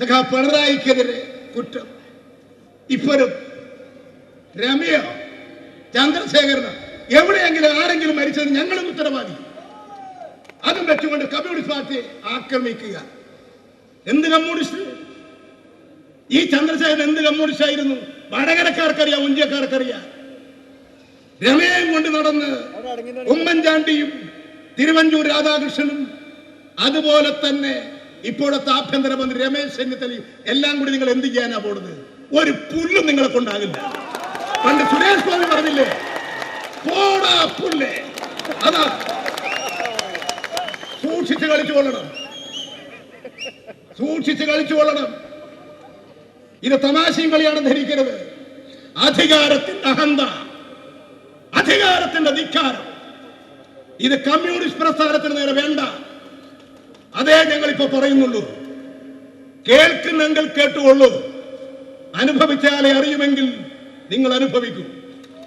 സഖാ പിണറായിക്കെതിരെ കുറ്റം. ഇപ്പോഴും രമ്യ ചന്ദ്രശേഖരന് എവിടെയെങ്കിലും ആരെങ്കിലും മരിച്ചത് ഞങ്ങളും ഉത്തരവാദി അതും വെച്ചുകൊണ്ട് കമ്മ്യൂണിസ്റ്റ് പാർട്ടിയെ ആക്രമിക്കുക. എന്ത് കമ്മ്യൂണിസ്റ്റ്? ഈ ചന്ദ്രശേഖരൻ എന്ത് കമ്മ്യൂണിസ്റ്റ് ആയിരുന്നു വടകരക്കാർക്കറിയാം ഉഞ്ചക്കാർക്കറിയാം രമയും കൊണ്ട് നടന്ന് ഉമ്മൻചാണ്ടിയും തിരുവഞ്ചൂർ രാധാകൃഷ്ണനും അതുപോലെ തന്നെ ഇപ്പോഴത്തെ ആഭ്യന്തരമന്ത്രി രമേശ് ചെന്നിത്തലയും എല്ലാം കൂടി നിങ്ങൾ എന്ത് ചെയ്യാനാ പോണത്? ഒരു പുല്ലും നിങ്ങളെ കൊണ്ടാകില്ല. പണ്ട് സുരേഷ് ഗോപി പറഞ്ഞില്ലേ? പോടാ പുല്ലേ. അതാ. സൂക്ഷിച്ച് കളിച്ചു കൊള്ളണം. സൂക്ഷിച്ച് കളിച്ചു കൊള്ളണം. ഇത് തമാശയും കളിയാണെന്ന് ധരിക്കരുത്. അധികാരത്തിന്റെ അഹന്ത. അധികാരത്തിന്റെ ധിക്കാരം. ഇത് കമ്മ്യൂണിസ്റ്റ് പ്രസ്ഥാനത്തിന് നേരെ വേണ്ട. അതേ ഞങ്ങൾ ഇപ്പൊ പറയുന്നുള്ളൂ. കേൾക്കുന്നെങ്കിൽ കേട്ടുകൊള്ളൂ. അനുഭവിച്ചാലേ അറിയുമെങ്കിൽ നിങ്ങൾ അനുഭവിക്കും.